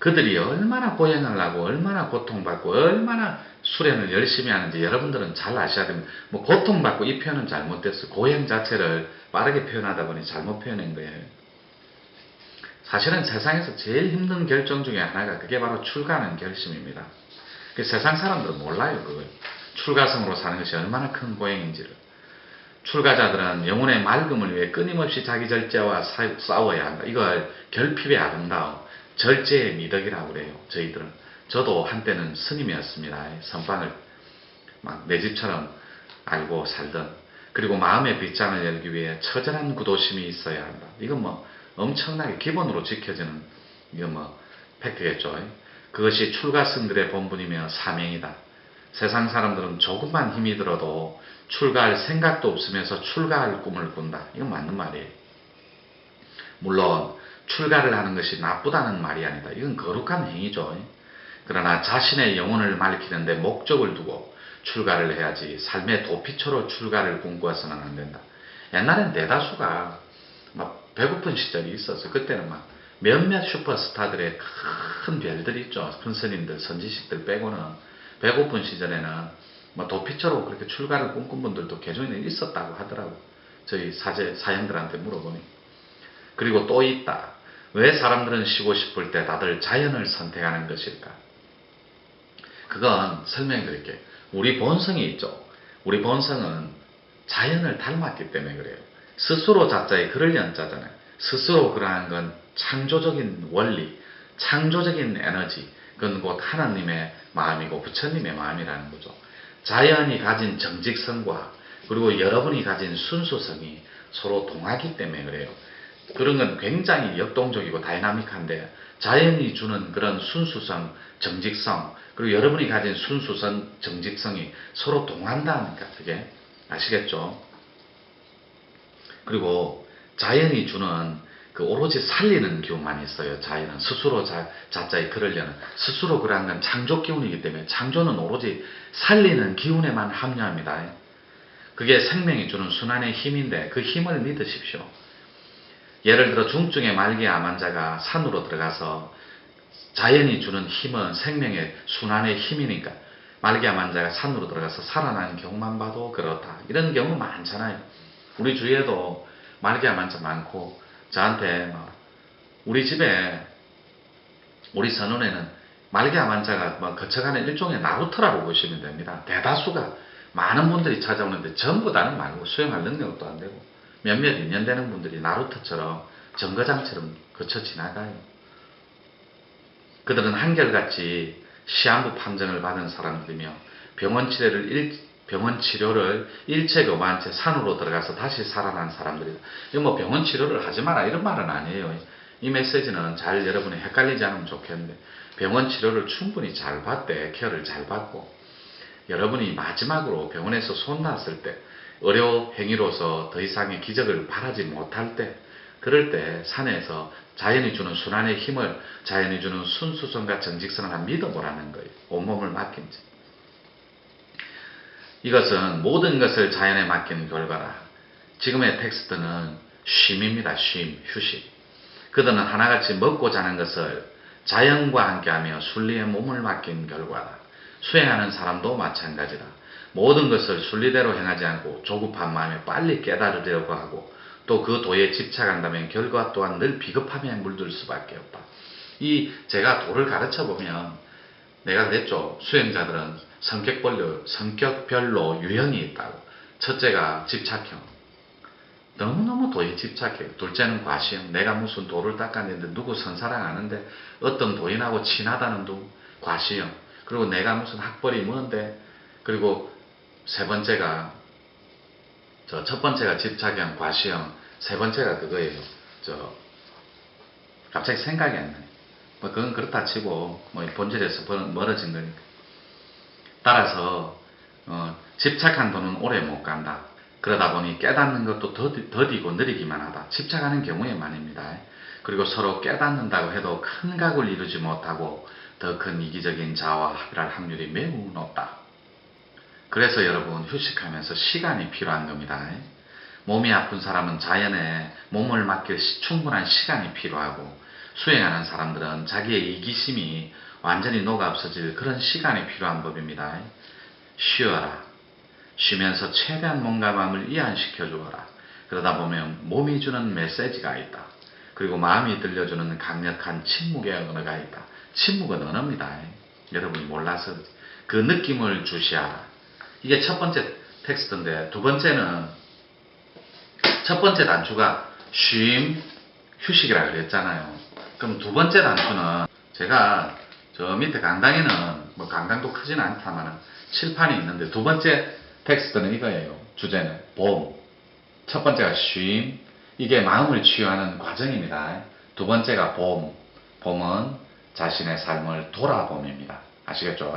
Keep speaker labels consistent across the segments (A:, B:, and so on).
A: 그들이 얼마나 고행을 하고 얼마나 고통받고 얼마나 수련을 열심히 하는지 여러분들은 잘 아셔야 됩니다. 뭐 고통받고 이 표현은 잘못됐어요. 고행 자체를 빠르게 표현하다 보니 잘못 표현한 거예요. 사실은 세상에서 제일 힘든 결정 중에 하나가 그게 바로 출가하는 결심입니다. 그 세상 사람들은 몰라요, 그걸. 출가성으로 사는 것이 얼마나 큰 고행인지를. 출가자들은 영혼의 맑음을 위해 끊임없이 자기 절제와 사- 싸워야 한다. 이걸 결핍의 아름다움, 절제의 미덕이라고 그래요. 저희들은. 저도 한때는 스님이었습니다. 선방을 막 내 집처럼 알고 살던. 그리고 마음의 빗장을 열기 위해 처절한 구도심이 있어야 한다. 이건 뭐 엄청나게 기본으로 지켜지는 이건 뭐 팩트겠죠. 그것이 출가승들의 본분이며 사명이다. 세상 사람들은 조금만 힘이 들어도 출가할 생각도 없으면서 출가할 꿈을 꾼다. 이건 맞는 말이에요. 물론 출가를 하는 것이 나쁘다는 말이 아니다. 이건 거룩한 행위죠. 그러나 자신의 영혼을 밝히는데 목적을 두고 출가를 해야지 삶의 도피처로 출가를 꿈꾸어서는 안 된다. 옛날엔 대다수가 막 배고픈 시절이 있었어. 그때는 막 몇몇 슈퍼스타들의 큰 별들이 있죠. 큰 스님들, 선지식들 빼고는 배고픈 시절에는 뭐 도피처로 그렇게 출가를 꿈꾼 분들도 개종에 있었다고 하더라고. 저희 사제 사형들한테 물어보니. 그리고 또 있다. 왜 사람들은 쉬고 싶을 때 다들 자연을 선택하는 것일까? 그건 설명해 드릴게요. 우리 본성이 있죠. 우리 본성은 자연을 닮았기 때문에 그래요. 스스로 자자에 그럴 연자잖아요. 스스로 그러한 건 창조적인 원리, 창조적인 에너지, 그건 곧 하나님의 마음이고 부처님의 마음이라는 거죠. 자연이 가진 정직성과 그리고 여러분이 가진 순수성이 서로 동하기 때문에 그래요. 그런 건 굉장히 역동적이고 다이나믹한데 자연이 주는 그런 순수성, 정직성, 그리고 여러분이 가진 순수성, 정직성이 서로 동한다니까 그게 아시겠죠? 그리고 자연이 주는 그 오로지 살리는 기운만 있어요. 자연은 스스로 자, 자자에 그러려는 스스로 그러한 건 창조 기운이기 때문에 창조는 오로지 살리는 기운에만 합류합니다. 그게 생명이 주는 순환의 힘인데 그 힘을 믿으십시오. 예를 들어 중증의 말기 암 환자가 산으로 들어가서 자연이 주는 힘은 생명의 순환의 힘이니까 말기 암 환자가 산으로 들어가서 살아나는 경우만 봐도 그렇다. 이런 경우 많잖아요. 우리 주위에도 말기 암 환자 많고 저한테 막 우리 집에 우리 선원에는 말기 암 환자가 뭐 거쳐가는 일종의 나루터라고 보시면 됩니다. 대다수가 많은 분들이 찾아오는데 전부 다는 말고 수행할 능력도 안 되고 몇몇 인연되는 분들이 나루터처럼 정거장처럼 거쳐 지나가요. 그들은 한결같이 시한부 판정을 받은 사람들이며 병원 치료를 일, 병원 치료를 일체 거부한 채 산으로 들어가서 다시 살아난 사람들이다. 이거 뭐 병원 치료를 하지 마라 이런 말은 아니에요. 이 메시지는 잘 여러분이 헷갈리지 않으면 좋겠는데 병원 치료를 충분히 잘 받되 케어를 잘 받고 여러분이 마지막으로 병원에서 손 놨을 때 의료 행위로서 더 이상의 기적을 바라지 못할 때 그럴 때 산에서 자연이 주는 순환의 힘을 자연이 주는 순수성과 정직성을 한 믿어보라는 거예요. 온몸을 맡긴 채. 이것은 모든 것을 자연에 맡긴 결과라. 지금의 텍스트는 쉼입니다. 쉼, 휴식. 그들은 하나같이 먹고 자는 것을 자연과 함께하며 순리의 몸을 맡긴 결과다. 수행하는 사람도 마찬가지다. 모든 것을 순리대로 행하지 않고 조급한 마음에 빨리 깨달으려고 하고 또 그 도에 집착한다면 결과 또한 늘 비겁함에 물들 수밖에 없다. 이 제가 도를 가르쳐 보면 내가 그랬죠. 수행자들은 성격별로, 성격별로 유형이 있다고. 첫째가 집착형. 너무너무 도에 집착해요. 둘째는 과시형. 내가 무슨 도를 닦았는데 누구 선사랑하는데 어떤 도인하고 친하다는 둥 과시형. 그리고 내가 무슨 학벌이 뭔데 그리고 세 번째가 저 첫 번째가 집착형, 과시형, 세 번째가 그거예요. 저 갑자기 생각이 안 나요. 뭐 그건 그렇다 치고 뭐 본질에서 벌- 멀어진 거니까. 따라서 어, 집착한 돈은 오래 못 간다. 그러다 보니 깨닫는 것도 더디, 더디고 느리기만 하다. 집착하는 경우에만입니다. 그리고 서로 깨닫는다고 해도 큰 각을 이루지 못하고 더 큰 이기적인 자아와 합의할 확률이 매우 높다. 그래서 여러분 휴식하면서 시간이 필요한 겁니다. 몸이 아픈 사람은 자연에 몸을 맡길 시- 충분한 시간이 필요하고 수행하는 사람들은 자기의 이기심이 완전히 녹아 없어질 그런 시간이 필요한 법입니다. 쉬어라. 쉬면서 최대한 뭔가 마음을 이완시켜 주어라. 그러다 보면 몸이 주는 메시지가 있다. 그리고 마음이 들려주는 강력한 침묵의 언어가 있다. 침묵은 언어입니다. 여러분이 몰라서 그 느낌을 주시하라. 이게 첫 번째 텍스트인데 두 번째는 첫 번째 단추가 쉼, 휴식이라 그랬잖아요. 그럼 두 번째 단추는 제가 저 밑에 강당에는 뭐 강당도 크지는 않다마는 칠판이 있는데 두 번째 텍스트는 이거예요. 주제는 봄. 첫 번째가 쉼. 이게 마음을 치유하는 과정입니다. 두 번째가 봄. 봄은 자신의 삶을 돌아봄입니다. 아시겠죠?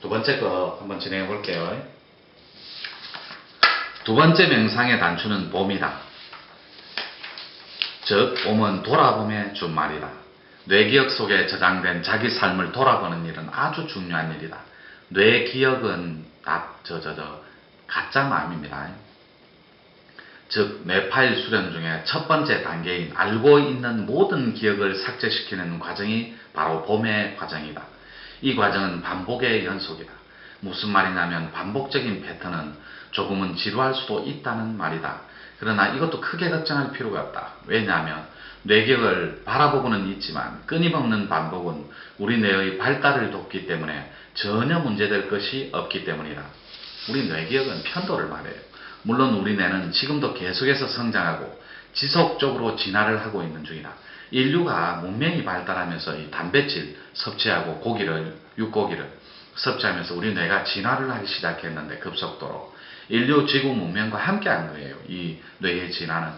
A: 두 번째 거 한번 진행해 볼게요. 두 번째 명상의 단추는 봄이다. 즉, 봄은 돌아봄의 준말이다. 뇌기억 속에 저장된 자기 삶을 돌아보는 일은 아주 중요한 일이다. 뇌기억은 나, 저, 저, 저, 가짜 마음입니다. 즉, 뇌파일 수련 중에 첫 번째 단계인 알고 있는 모든 기억을 삭제시키는 과정이 바로 봄의 과정이다. 이 과정은 반복의 연속이다. 무슨 말이냐면 반복적인 패턴은 조금은 지루할 수도 있다는 말이다. 그러나 이것도 크게 걱정할 필요가 없다. 왜냐하면 뇌기억을 바라보고는 있지만 끊임없는 반복은 우리 뇌의 발달을 돕기 때문에 전혀 문제될 것이 없기 때문이다. 우리 뇌기억은 편도를 말해요. 물론 우리 뇌는 지금도 계속해서 성장하고 지속적으로 진화를 하고 있는 중이다. 인류가 문명이 발달하면서 이 단백질 섭취하고 고기를, 육고기를 섭취하면서 우리 뇌가 진화를 하기 시작했는데 급속도로 인류 지구 문명과 함께 한 거예요. 이 뇌의 진화는.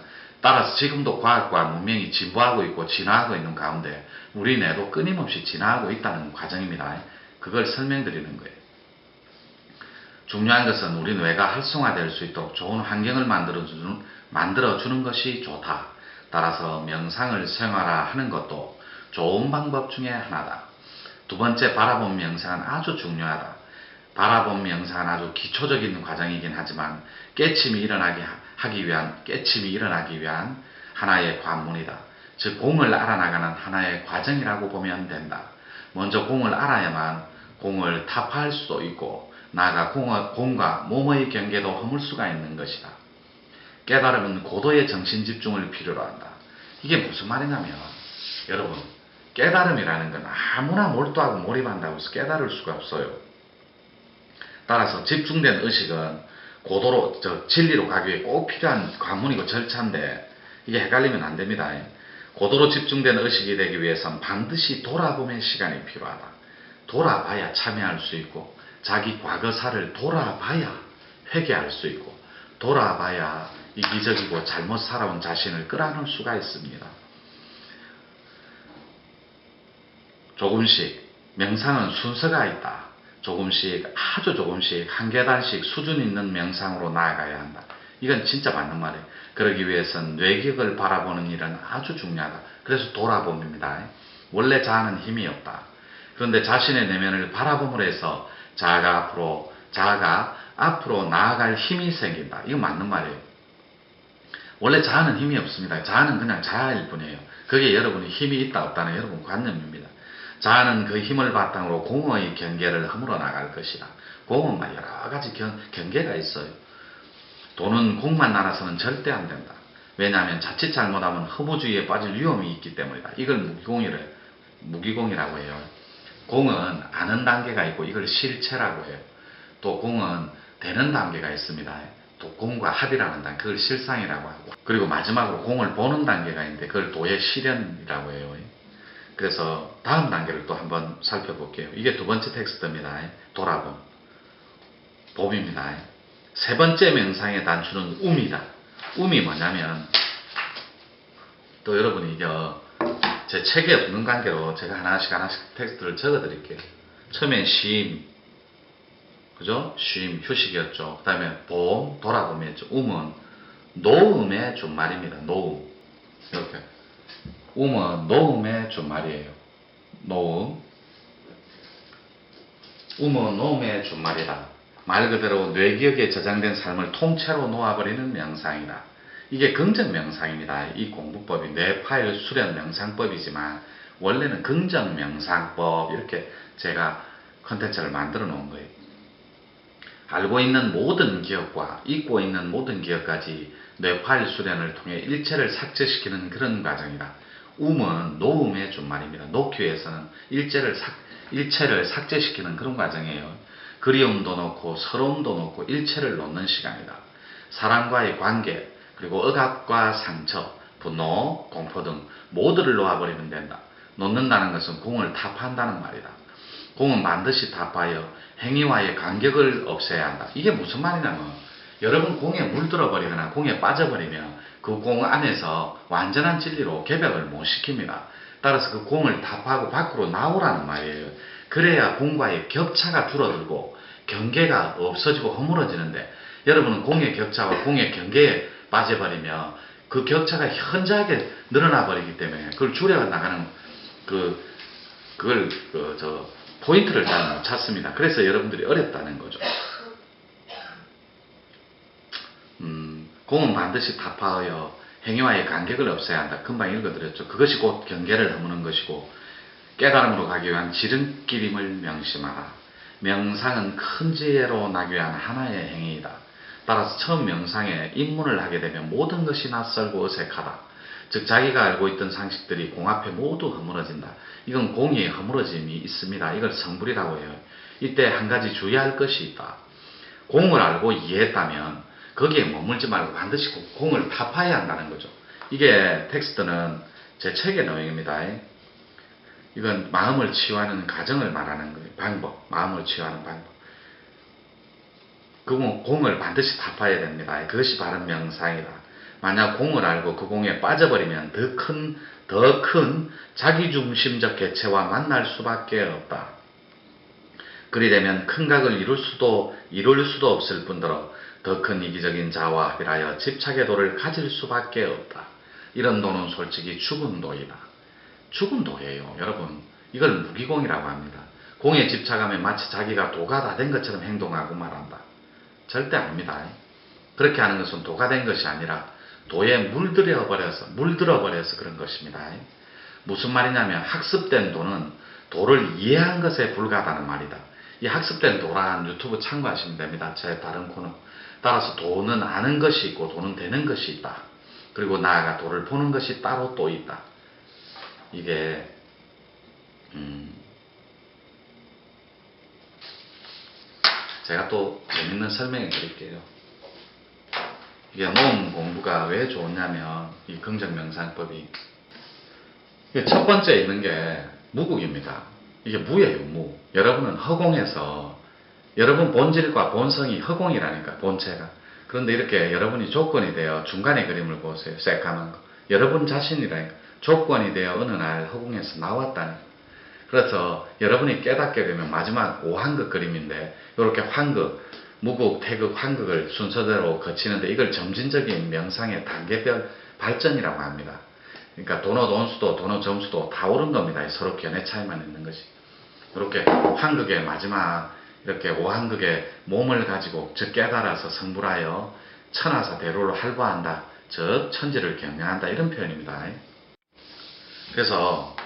A: 따라서 지금도 과학과 문명이 진보하고 있고 진화하고 있는 가운데 우리 뇌도 끊임없이 진화하고 있다는 과정입니다. 그걸 설명드리는 거예요. 중요한 것은 우리 뇌가 활성화될 수 있도록 좋은 환경을 만들어주는, 만들어주는 것이 좋다. 따라서 명상을 생활화하는 것도 좋은 방법 중에 하나다. 두 번째 바라본 명상은 아주 중요하다. 바라본 명상은 아주 기초적인 과정이긴 하지만 깨침이 일어나기 하기 위한 깨침이 일어나기 위한 하나의 관문이다. 즉 공을 알아나가는 하나의 과정이라고 보면 된다. 먼저 공을 알아야만 공을 타파할 수도 있고 나아가 공과 몸의 경계도 허물 수가 있는 것이다. 깨달음은 고도의 정신 집중을 필요로 한다. 이게 무슨 말이냐면 여러분 깨달음이라는 건 아무나 몰두하고 몰입한다고 해서 깨달을 수가 없어요. 따라서 집중된 의식은 고도로 저 진리로 가기 위해 꼭 필요한 관문이고 절차인데 이게 헷갈리면 안 됩니다. 고도로 집중된 의식이 되기 위해선 반드시 돌아보면 시간이 필요하다. 돌아봐야 참여할 수 있고 자기 과거사를 돌아봐야 회개할 수 있고 돌아봐야 이기적이고 잘못 살아온 자신을 끌어안을 수가 있습니다. 조금씩 명상은 순서가 있다. 조금씩 아주 조금씩 한 계단씩 수준 있는 명상으로 나아가야 한다. 이건 진짜 맞는 말이에요. 그러기 위해선 뇌기억을 바라보는 일은 아주 중요하다. 그래서 돌아봄입니다. 원래 자아는 힘이 없다. 그런데 자신의 내면을 바라봄으로 해서 자아가 앞으로 자아가 앞으로 나아갈 힘이 생긴다. 이거 맞는 말이에요. 원래 자아는 힘이 없습니다. 자아는 그냥 자아일 뿐이에요. 그게 여러분이 힘이 있다 없다는 여러분 관념입니다. 자아는 그 힘을 바탕으로 공의 경계를 허물어 나갈 것이다. 공은 막 여러 가지 경, 경계가 있어요. 돈은 공만 나눠서는 절대 안 된다. 왜냐하면 자칫 잘못하면 허무주의에 빠질 위험이 있기 때문이다. 이걸 무기공이를 무기공이라고 해요. 공은 아는 단계가 있고 이걸 실체라고 해요. 또 공은 되는 단계가 있습니다. 또 공과 합이라는 단계, 그걸 실상이라고 하고 그리고 마지막으로 공을 보는 단계가 있는데 그걸 도의 실현이라고 해요. 그래서 다음 단계를 또 한번 살펴볼게요. 이게 두 번째 텍스트입니다. 돌아봄. 봄입니다. 세 번째 명상의 단추는 um이다. um이 뭐냐면 또 여러분이 이제 제 책에 없는 관계로 제가 하나씩 하나씩 텍스트를 적어 드릴게요. 처음엔 쉼, 그죠? 쉼, 휴식이었죠. 그 다음에 봄, 돌아봄이었죠. um은 노음의 준말입니다. 노음. 이렇게. um은 노음의 준말이에요. 노음. um은 노음의 준말이다. 말 그대로 뇌기억에 저장된 삶을 통째로 놓아버리는 명상이다. 이게 긍정 명상입니다. 이 공부법이 뇌파일 수련 명상법이지만 원래는 긍정 명상법 이렇게 제가 컨텐츠를 만들어 놓은 거예요. 알고 있는 모든 기억과 잊고 있는 모든 기억까지 뇌파일 수련을 통해 일체를 삭제시키는 그런 과정이다. um은 노음의 준말입니다. 노큐에서는 일체를 삭, 일체를 삭제시키는 그런 과정이에요. 그리움도 놓고 서러움도 놓고 일체를 놓는 시간이다. 사람과의 관계, 그리고 억압과 상처, 분노, 공포 등 모두를 놓아버리면 된다. 놓는다는 것은 공을 타파한다는 말이다. 공은 반드시 타파하여 행위와의 간격을 없애야 한다. 이게 무슨 말이냐면 여러분 공에 물들어 버리거나 공에 빠져버리면 그 공 안에서 완전한 진리로 개벽을 못 시킵니다. 따라서 그 공을 타파하고 밖으로 나오라는 말이에요. 그래야 공과의 격차가 줄어들고 경계가 없어지고 허물어지는데 여러분은 공의 격차와 공의 경계에 빠져버리면 그 격차가 현저하게 늘어나 버리기 때문에 그걸 줄여 나가는 그 그걸 그 저 포인트를 잘 못 찾습니다. 그래서 여러분들이 어렵다는 거죠. 음, 공은 반드시 타파하여 행위와의 간격을 없애야 한다. 금방 읽어드렸죠. 그것이 곧 경계를 허무는 것이고 깨달음으로 가기 위한 지름길임을 명심하라. 명상은 큰 지혜로 나기 위한 하나의 행위이다. 따라서 처음 명상에 입문을 하게 되면 모든 것이 낯설고 어색하다. 즉 자기가 알고 있던 상식들이 공 앞에 모두 허물어진다. 이건 공이 허물어짐이 있습니다. 이걸 성불이라고 해요. 이때 한 가지 주의할 것이 있다. 공을 알고 이해했다면 거기에 머물지 말고 반드시 공을 타파해야 한다는 거죠. 이게 텍스트는 제 책의 내용입니다. 이건 마음을 치유하는 과정을 말하는 거예요. 방법, 마음을 치유하는 방법. 그 공을 반드시 타파해야 됩니다. 그것이 바른 명상이다. 만약 공을 알고 그 공에 빠져버리면 더 큰, 더 큰 자기중심적 개체와 만날 수밖에 없다. 그리 되면 큰 각을 이룰 수도, 이룰 수도 없을 뿐더러 더 큰 이기적인 자와 합일하여 집착의 도를 가질 수밖에 없다. 이런 도는 솔직히 죽은 도이다. 죽은 도예요. 여러분, 이걸 무기공이라고 합니다. 공에 집착하면 마치 자기가 도가 다 된 것처럼 행동하고 말한다. 절대 아닙니다. 그렇게 하는 것은 도가 된 것이 아니라 도에 물들여 버려서 물들어 버려서 그런 것입니다. 무슨 말이냐면 학습된 도는 도를 이해한 것에 불과하다는 말이다. 이 학습된 도란 유튜브 참고하시면 됩니다. 제 다른 코너. 따라서 도는 아는 것이 있고 도는 되는 것이 있다. 그리고 나아가 도를 보는 것이 따로 또 있다. 이게 음, 제가 또 재밌는 설명을 드릴게요. 이게 노음 공부가 왜 좋냐면 이 긍정명상법이 첫 번째 있는 게 무국입니다. 이게 무예요, 무. 여러분은 허공에서 여러분 본질과 본성이 허공이라니까 본체가. 그런데 이렇게 여러분이 조건이 되어 중간에 그림을 보세요. 새까만 거. 여러분 자신이라니까 조건이 되어 어느 날 허공에서 나왔다는 거. 그래서 여러분이 깨닫게 되면 마지막 오한극 그림인데 이렇게 환극, 무국, 태극, 환극을 순서대로 거치는데 이걸 점진적인 명상의 단계별 발전이라고 합니다. 그러니까 도노 돈수도 도노 점수도 다 옳은 겁니다. 서로 견해 차이만 있는 것이. 이렇게 환극의 마지막 이렇게 오한극의 몸을 가지고 즉 깨달아서 성불하여 천하사 대로를 할보한다. 즉 천지를 경영한다. 이런 표현입니다. 그래서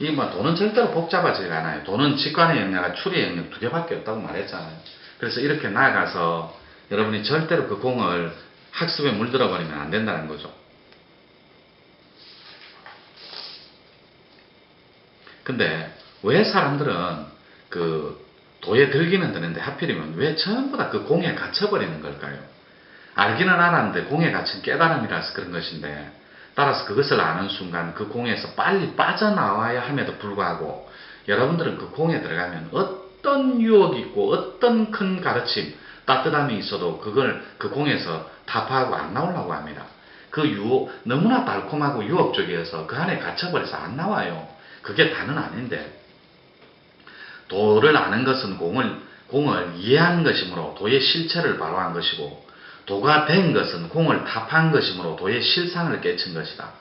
A: 이뭐 돈은 절대로 복잡하지가 않아요. 돈은 직관의 영역과 추리의 영역 두 개밖에 없다고 말했잖아요. 그래서 이렇게 나아가서 여러분이 절대로 그 공을 학습에 물들어 버리면 안 된다는 거죠. 근데 왜 사람들은 그 도에 들기는 드는데 하필이면 왜 전부 다 그 공에 갇혀버리는 걸까요? 알기는 알았는데 공에 갇힌 깨달음이라서 그런 것인데 따라서 그것을 아는 순간 그 공에서 빨리 빠져나와야 함에도 불구하고 여러분들은 그 공에 들어가면 어떤 유혹이 있고 어떤 큰 가르침, 따뜻함이 있어도 그걸 그 공에서 타파하고 안 나오려고 합니다. 그 유혹, 너무나 달콤하고 유혹적이어서 그 안에 갇혀버려서 안 나와요. 그게 다는 아닌데 도를 아는 것은 공을, 공을 이해한 것이므로 도의 실체를 바로한 것이고 도가 된 것은 공을 타파한 것이므로 도의 실상을 깨친 것이다.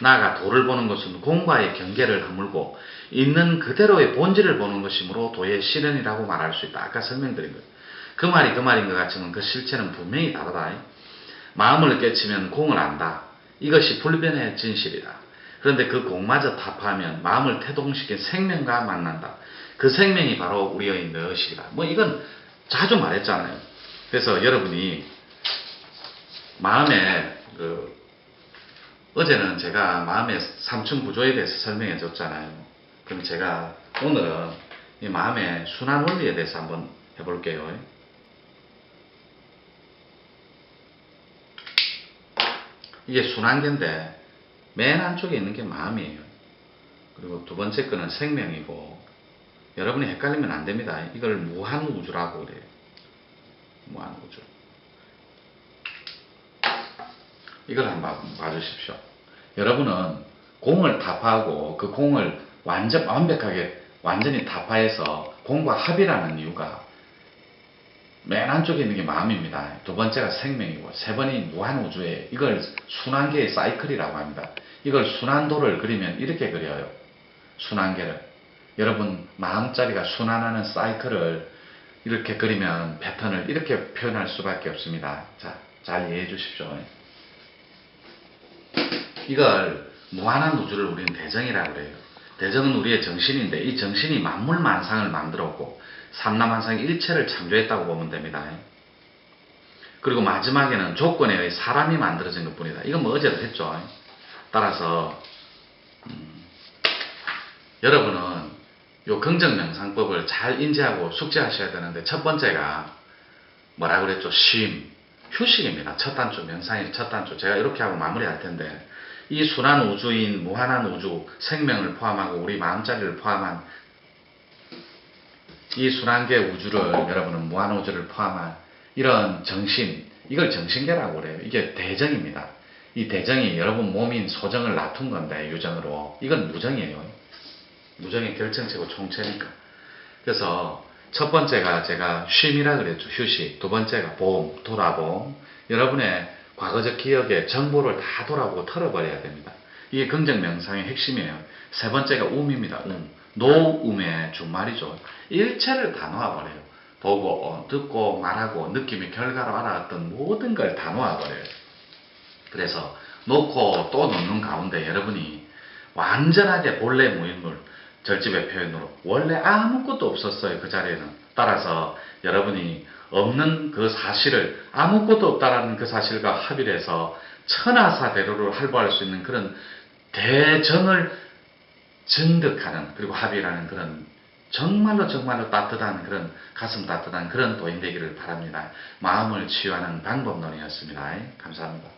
A: 나아가 도를 보는 것은 공과의 경계를 허물고 있는 그대로의 본질을 보는 것이므로 도의 실현이라고 말할 수 있다. 아까 설명드린 거예요. 그 말이 그 말인 것 같지만 그 실체는 분명히 다르다. 마음을 깨치면 공을 안다. 이것이 불변의 진실이다. 그런데 그 공마저 타파하면 마음을 태동시킨 생명과 만난다. 그 생명이 바로 우리의 너시이다. 뭐 이건 자주 말했잖아요. 그래서 여러분이 마음에 그 어제는 제가 마음의 삼층 구조에 대해서 설명해 줬잖아요. 그럼 제가 오늘은 이 마음의 순환 원리에 대해서 한번 해볼게요. 이게 순환계인데 맨 안쪽에 있는 게 마음이에요. 그리고 두 번째 거는 생명이고 여러분이 헷갈리면 안 됩니다. 이걸 무한 우주라고 그래요. 무한 우주. 이걸 한번 봐주십시오. 여러분은 공을 타파하고 그 공을 완전 완벽하게 완전히 타파해서 공과 합이라는 이유가 맨 안쪽에 있는 게 마음입니다. 두 번째가 생명이고 세 번이 무한 우주에 이걸 순환계의 사이클이라고 합니다. 이걸 순환도를 그리면 이렇게 그려요. 순환계를. 여러분 마음자리가 순환하는 사이클을 이렇게 그리면 패턴을 이렇게 표현할 수밖에 없습니다. 자, 잘 이해해 주십시오. 이걸 무한한 우주를 우리는 대정이라고 그래요. 대정은 우리의 정신인데 이 정신이 만물 만상을 만들었고 삼라만상 일체를 창조했다고 보면 됩니다. 그리고 마지막에는 조건에 의해 사람이 만들어진 것 뿐이다. 이건 뭐 어제도 했죠. 따라서 음, 여러분은 요 긍정명상법을 잘 인지하고 숙지하셔야 되는데 첫 번째가 뭐라 그랬죠? 쉼, 휴식입니다. 첫 단추, 명상의 첫 단추. 제가 이렇게 하고 마무리할 텐데 이 순한 우주인 무한한 우주, 생명을 포함하고 우리 마음자리를 포함한 이 순환계 우주를 여러분은 무한 우주를 포함한 이런 정신, 이걸 정신계라고 그래요. 이게 대정입니다. 이 대정이 여러분 몸인 소정을 놔둔 건데 유정으로 이건 무정이에요. 무정의 결정체고 총체니까. 그래서 첫 번째가 제가 쉼이라 그랬죠. 휴식. 두 번째가 보험, 돌아봄. 여러분의 과거적 기억에 정보를 다 돌아보고 털어버려야 됩니다. 이게 긍정 명상의 핵심이에요. 세 번째가 um입니다. 음. 노음의 준말이죠. 일체를 다 놓아버려요. 보고, 어, 듣고, 말하고, 느낌이 결과로 알아왔던 모든 걸 다 놓아버려요. 그래서 놓고 또 놓는 가운데 여러분이 완전하게 본래 무인물, 절집의 표현으로 원래 아무것도 없었어요. 그 자리에는. 따라서 여러분이 없는 그 사실을 아무것도 없다라는 그 사실과 합의를 해서 천하사대로를 할보할 수 있는 그런 대정을 증득하는 그리고 합의라는 그런 정말로 정말로 따뜻한 그런 가슴 따뜻한 그런 도인 되기를 바랍니다. 마음을 치유하는 방법론이었습니다. 감사합니다.